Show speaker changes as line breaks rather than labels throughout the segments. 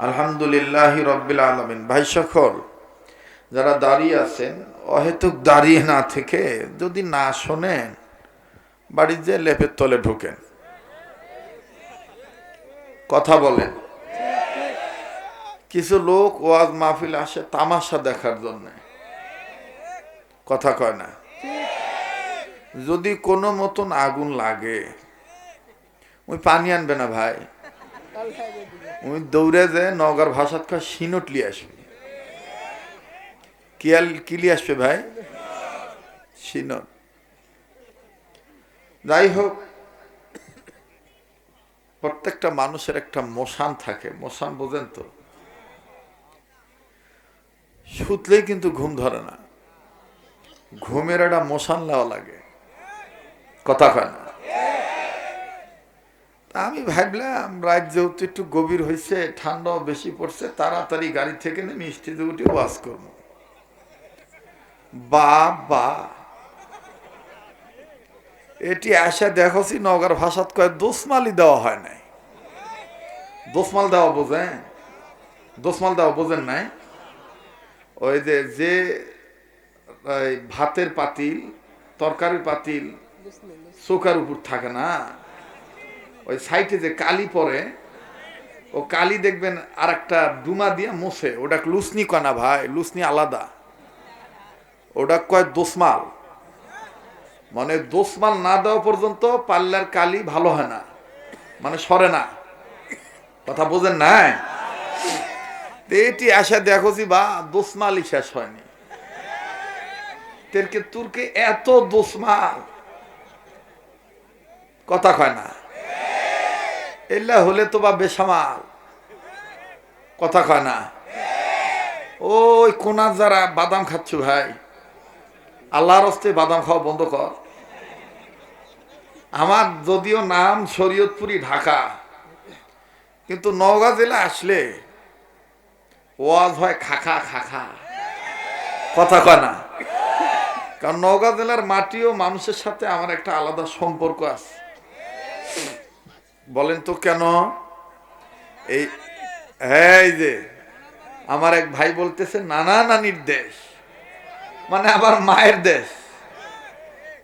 আলহামদুলিল্লাহ রব্বিল আলমিন। ভাই সকল, যারা দাঁড়িয়ে আছেন, অহেতুক দাঁড়িয়ে না থেকে যদি না শোনেন, বাড়ির যে লেপের তলে ঢুকেন। কথা বলেন। কিছু লোক ওয়াজ মাহফিল আসে তামাশা দেখার জন্য। কথা কয় না? যদি কোনো মতন আগুন লাগে, ওই পানি আনবে না ভাই? ওই দৌড়ে যে নগর ভাষাত কয় সিনট লিয়ে আসবে। কি আল- কি লিয়ে আসবে ভাই? সিনট। যাই হোক, প্রত্যেকটা মানুষের একটা মশান থাকে। মশান বোঝেন তো? শুতলেই কিন্তু ঘুম ধরে না। ঘুমের একটা মশান নেওয়া লাগে। কথা কয় না। তা আমি ভাবলাম রাত যেহেতু একটু গভীর হয়েছে ঠান্ডাও বেশি পড়ছে তাড়াতাড়ি গাড়ি থেকে নেমে স্টেজে উঠে ওয়াজ করব। বা বা এটি আসা দেখছি নগর ভাষাত কয় দোসমালি দেওয়া হয় নাই। দোসমাল দেওয়া বোঝেন? দোসমাল দেওয়া বোঝেন নাই? ওই যে যে ভাতের পাতিল তরকারির পাতিল চৌকার উপর থাকে না? ওই সাইটে যে কালি পরে, ও কালি দেখবেন আর একটা ডুমা দিয়ে মোছে। ওটা লুসনি কয় না ভাই, লুসনি আলাদা। ওটা কয় দোসমাল। মানে দোসমাল না দেওয়া পর্যন্ত পাল্লার কালি ভালো হয় না। মানে সরে না। কথা বোঝেন না এটি আসা দেখোছি বা, দোসমালই শেষ হয়নি। তেরকে তুরকে এত দোসমাল। কথা কয় না। এল্লা হলে তো বা বেসামাল। কথা কয় না? ওই কোনার যারা বাদাম খাচ্ছ ভাই, আল্লাহর হস্তে বাদাম খাওয়া বন্ধ কর। আমার যদিও নাম শরীয়তপুরি ঢাকা, কিন্তু নওগাঁ জেলা আসলে ওয়াজ হয় খাখা খাখা। কথা কয় না? কারণ নওগাঁ জেলার মাটি ও মানুষের সাথে আমার একটা আলাদা সম্পর্ক আছে। বলেন তো কেন? এই হ্যাঁ যে, আমার এক ভাই বলতেছে, নানা নানির দেশ। মানে আবার মায়ের দেশ।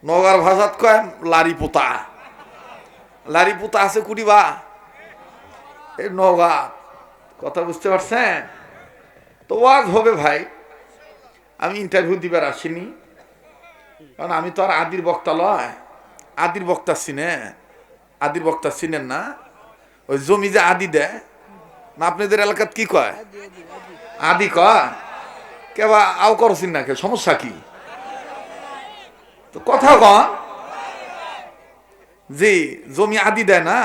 নগার ভাষাত কয় লারি পোতা লারি পোতা আছে কুড়িবা এই নগা কথা বুঝতে পারছেন? তো ওয়াজ হবে ভাই। আমি ইন্টারভিউ দিবার আসিনি। কারণ আমি তো আর আদির বক্তা লয়। আদির বক্তা চিনে। আদির বক্তা চিনেন না? ওই জমি যে আদি দেয়, না আপনাদের এলাকাত কি কয়? আদি কয়? কেবা আও করছিন না কে সমস্যা কি? তো কথা কন। জি, জমি আদি দেয় না?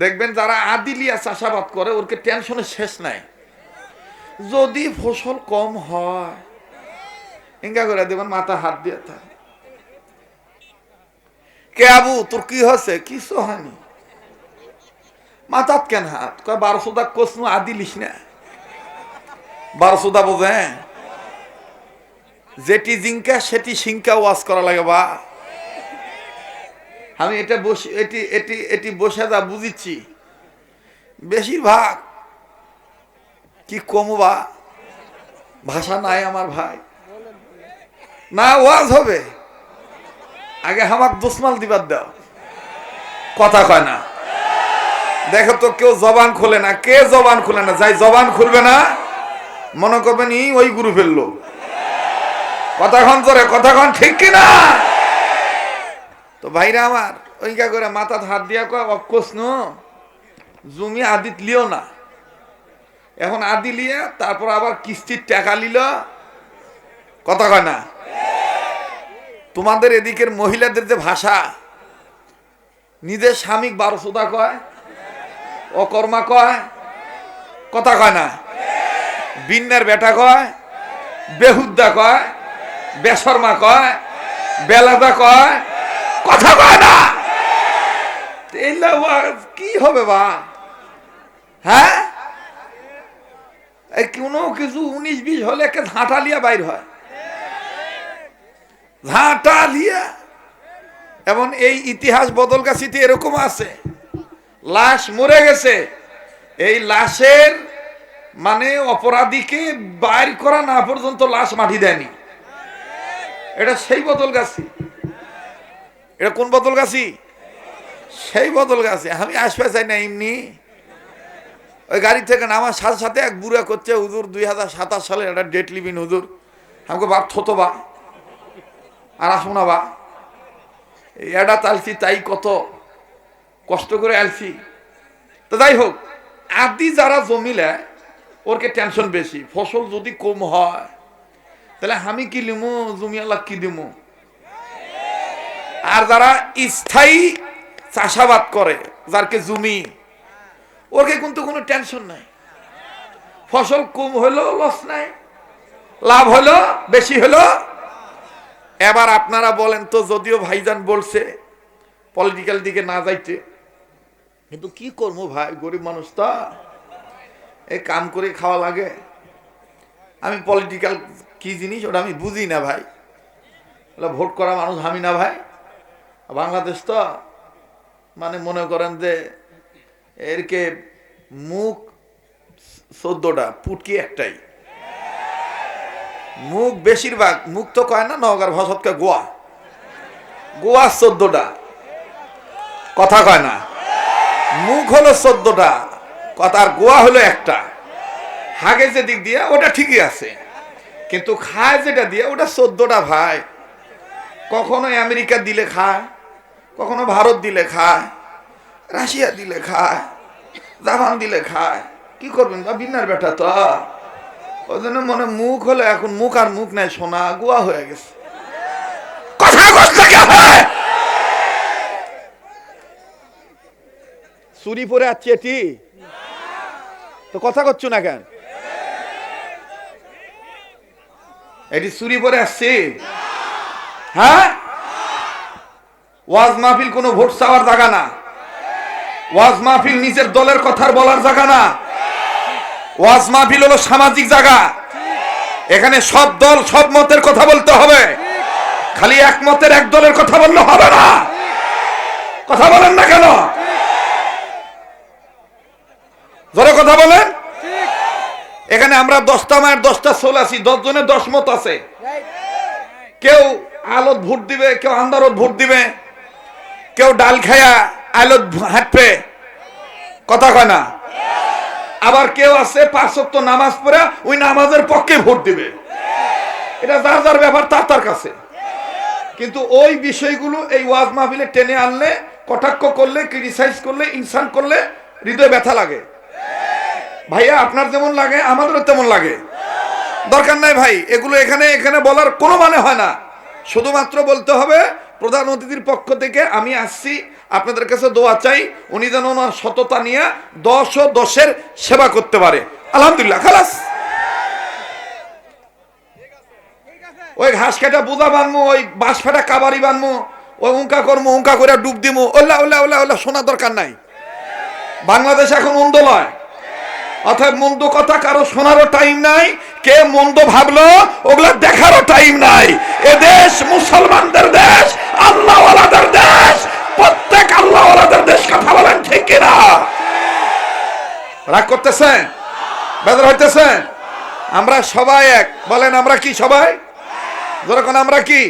দেখবেন যারা আদি লিয়া চাষাবাদ করে, ওরকে টেনশনের শেষ নাই। যদি ফসল কম হয়, ইঙ্গা করে দেবেন, মাথা হাত দিয়ে থাক কে আবু? তোর কি হয়েছে? কিছু হয়নি। মাথাত কেন হাত? কয় বারোশো কোসনু আদি লিস না। বারোশো দা যেটি জিঙ্কা সেটি সিঙ্কা ওয়াজ করা লাগে বা। আমি এটা বসে, এটি এটি এটি বসে যা বুঝিচ্ছি বেশিরভাগ কি কমু বা? ভাষা নাই আমার ভাই। না, ওয়াজ হবে। আগে হামাক দুসমাল দিবার দাও। কথা কয় না। দেখো তো কেউ জবান খোলে না, কে জবান খুলে না? যাই জবান খুলবে না, মনে করবেন ই ওই গুরু ফেলল কথাক্ষণ ধরে কথাক্ষণ ঠিক কিনা তো ভাইরা আমার, ওইকা করে মাথা হাত দিয়া কয় অকস্ন জমি আদিত লিও না। এখন আদি লিয়ে, তারপর আবার কিস্তির টাকা লিল। কথা কয় না? তোমাদের এদিকের মহিলাদের যে ভাষা, নিজের স্বামীক বারোশোদা কয়, অকর্মা কয়, কথা কয় না। বিন্নের বেটা কয়, বেহুদ্দা কয়, বেশর্মা কয়, বেলাদা কয়, কথা কয় না। কি হবে বা? হ্যাঁ? কোনো কিছু উনিশ বিশ হলে একে ঝাঁটা লিয়া বাইর হয়। ঝাঁটা লিয়া। এমন এই ইতিহাস বদলগাছিতে এরকম আছে। লাশ মরে গেছে। এই লাশের মানে অপরাধীকে বাইর করা না পর্যন্ত লাশ মাটি দেয়নি। এটা সেই বোতল গাছি এটা কোন বোতল গাছি সেই বোতল গাছি আমি আসবে চাই না এমনি। ওই গাড়ি থেকে নামার সাথে সাথে এক বুড়া করছে, হুজুর, দুই হাজার সাতাশ সালে একটা ডেট লিভিন হুজুর। আমাকে বাপ থতো বা আর আসব না বা। এটা চালছি, তাই কত কষ্ট করে আলছি। তো যাই হোক, আদি যারা জমিলে, ওরকে টেনশন বেশি। ফসল যদি কম হয়, তাহলে আমি কি লিমু জমিয়াল্লাহ কি দিমু? আর যারা স্থায়ী চাষাবাদ করে, যারকে জমি, ওরকে কিন্তু কোনো টেনশন নাই। ফসল কম হলো লস নাই, লাভ হলো বেশি হলো এবার আপনারা বলেন তো, যদিও ভাইজান বলছে পলিটিক্যাল দিকে না যাইতে, কিন্তু কি করব ভাই, গরিব মানুষ তো। এই কাম করে খাওয়া লাগে। আমি পলিটিক্যাল কি জিনিস, ওটা আমি বুঝি না ভাই। ওটা ভোট করা মানুষ আমি না ভাই। বাংলাদেশ তো মানে মনে করেন যে এরকে মুখ চোদ্দটা, পুটকি একটাই। মুখ বেশিরভাগ, মুখ তো কয় না নগর ভাষতকে গোয়া। গোয়া চোদ্দটা। কথা কয় না। মুখ হলো চোদ্দটা, কথা আর গোয়া হলো একটা। হাগে যে দিক দিয়ে, ওটা ঠিকই আছে। কিন্তু খায় যেটা দিয়ে, ওটা চোদ্দটা ভাই। কখনো আমেরিকা দিলে খায়, কখনো ভারত দিলে খায়, রাশিয়া দিলে খায়, জাপান দিলে খায়। কি করবেন বা বিনার বেটা তো? ওই জন্য মনে মুখ হলো এখন মুখ আর মুখ নাই সোনা গোয়া হয়ে গেছে। কথা কষ্ট হয়? চুরি পরে আছে এটি? তো কথা করছ না কেন? এটি চুরি পরে আসছে? হ্যাঁ? ওয়াজ মাহফিল কোনো ভোট চাওয়ার জায়গা না। ওয়াজ মাহফিল নিজের দলের কথার বলার জায়গা না। ওয়াজ মাহফিল হলো সামাজিক জায়গা। এখানে সব দল, সব মতের কথা বলতে হবে। খালি এক মতের এক দলের কথা বললে হবে না। কথা বলেন না কেন? জোরে কথা বলেন। এখানে আমরা দশটা মায়ের দশটা সোল আছি, দশ জনের দশ মত আছে। কেউ আলোত ভোট দিবে, কেউ আন্দারত ভোট দিবে, কেউ ডাল খায়া আলোত হাঁটবে। কথা কয় না? আবার কেউ আছে পাঁচ সপ্ত নামাজ পড়ে, ওই নামাজের পক্ষে ভোট দিবে। এটা যার যার ব্যাপার, তার তার কাছে। কিন্তু ওই বিষয়গুলো এই ওয়াজ মাহফিলে টেনে আনলে, কটাক্ষ করলে ক্রিটিসাইজ করলে, ইনসান করলে হৃদয় ব্যথা লাগে। ভাইয়া, আপনার যেমন লাগে, আমাদেরও তেমন লাগে। দরকার নাই ভাই, এগুলো এখানে এখানে বলার কোনো মানে হয় না। শুধুমাত্র বলতে হবে প্রধান অতিথির পক্ষ থেকে আমি আসছি, আপনাদের কাছে দোয়া চাই, উনি যেন ওনার সততা নিয়ে দশ ও দশের সেবা করতে পারে। আলহামদুলিল্লাহ, খালাস। ওই ঘাস কাটা বুদা বানমু, ওই বাঁশ ফাটা কাবারি বানমু, ওই উঙ্কা করমু, উঙ্কা করে ডুব দিমু। ওল্লা ওল্লা ওল্লা ওল্লা শোনা দরকার নাই। বাংলাদেশ এখন মন্দ নয়। অর্থাৎ মন্দ কথা কারও শোনারও টাইম নাই, কে মন্দ ভাবলো, ওগুলা দেখারও টাইম নাই এ দেশ মুসলমানদের দেশ আল্লাহওয়ালাদের দেশ প্রত্যেক আল্লাহওয়ালাদের দেশ কথা বলেন ঠিক কিনা রাগ করতেছেন? বেদর হইতেছেন? আমরা সবাই এক। বলেন, আমরা কি সবাই? যখন আমরা কি?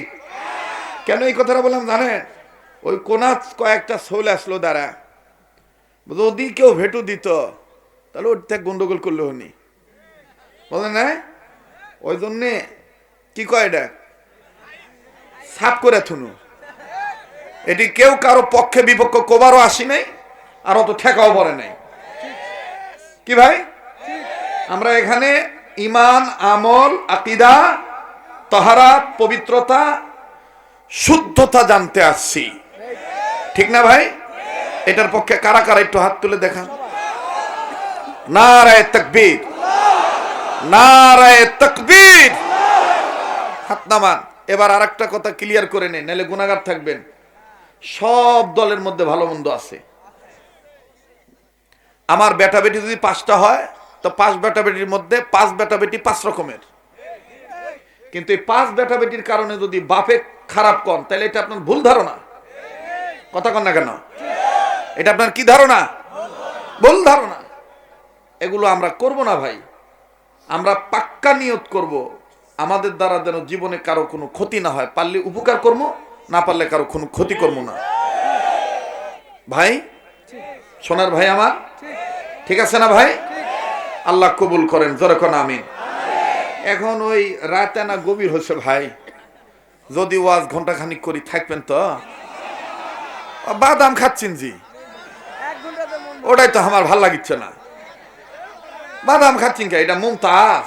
কেন এই কথাটা বললাম জানেন? ওই কোনাচ কয়েকটা সোল আসলো দ্বারা। যদি কেউ ভেটু দিত, তাহলে ওর থেকে গন্ডগোল করলে হনি বলেন না ওই জন্যে কি কয় এটা? সাপ করে থুনু। এটি কেউ কারও পক্ষে বিপক্ষ কোবারও আসি নাই, আর অত ঠেকাও পড়ে নাই। কি ভাই? আমরা এখানে ইমান আমল, আকিদা, তহারাত, পবিত্রতা, শুদ্ধতা জানতে আসছি। ঠিক না ভাই? এটার পক্ষে কারা কারা একটু হাত তুলে দেখান। নারায় তকবীর। নারায় তকবীর। হাত নামান। এবার আর একটা কথা ক্লিয়ার করে নেন নাহলে গুণাগার থাকবেন। সব দলের মধ্যে ভালো মন্দ আছে। আমার বেটা বেটি যদি পাঁচটা হয়, তো পাঁচ বেটা বেটির মধ্যে পাঁচ বেটা বেটি পাঁচ রকমের। কিন্তু এই পাঁচ বেটা বেটির কারণে যদি বাপে খারাপ কন, তাহলে এটা আপনার ভুল ধারণা। কথা কন না কেন? এটা আপনার কি ধারণা? ভুল ধারণা। এগুলো আমরা করব না ভাই। আমরা পাক্কা নিয়ত করব, আমাদের দ্বারা যেন জীবনে কারও কোনো ক্ষতি না হয়। পারলে উপকার করব, না পারলে কারও কোনো ক্ষতি করব না। ভাই? সোনার ভাই আমার? ঠিক আছে না ভাই? আল্লাহ কবুল করেন যখন আমিন। এখন ওই রাতে না গভীর হচ্ছে ভাই। যদি ওয়াজ ঘণ্টা খানিক করি, থাকবেন তো? বাদাম খাচ্ছেন জি। ওটাই তো আমার ভালো লাগিচ্ছে না। বাদাম খাচ্ছেন কে? এটা মমতাজ।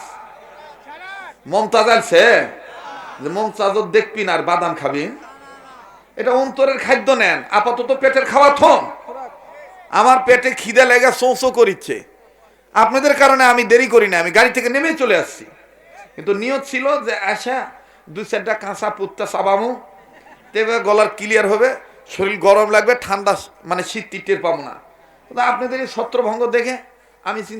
মমতাজ আছে যে মমতাজ দেখবি না আর বাদাম খাবি। এটা অন্তরের খাদ্য নেন। আপাতত পেটের খাওয়া থন আমার পেটে খিদে লেগে সোঁসো করিচ্ছে। আপনাদের কারণে আমি দেরি করি না আমি গাড়ি থেকে নেমে চলে আসছি। কিন্তু নিয়ত ছিল যে আসা দু চারটা কাঁচা পুত্তা সাবামু তেবে গলার ক্লিয়ার হবে, শরীর গরম লাগবে, ঠান্ডা মানে শীত টের পাবো না। আপনাদের এই ছত্রভঙ্গ দেখে আমি চিন্তা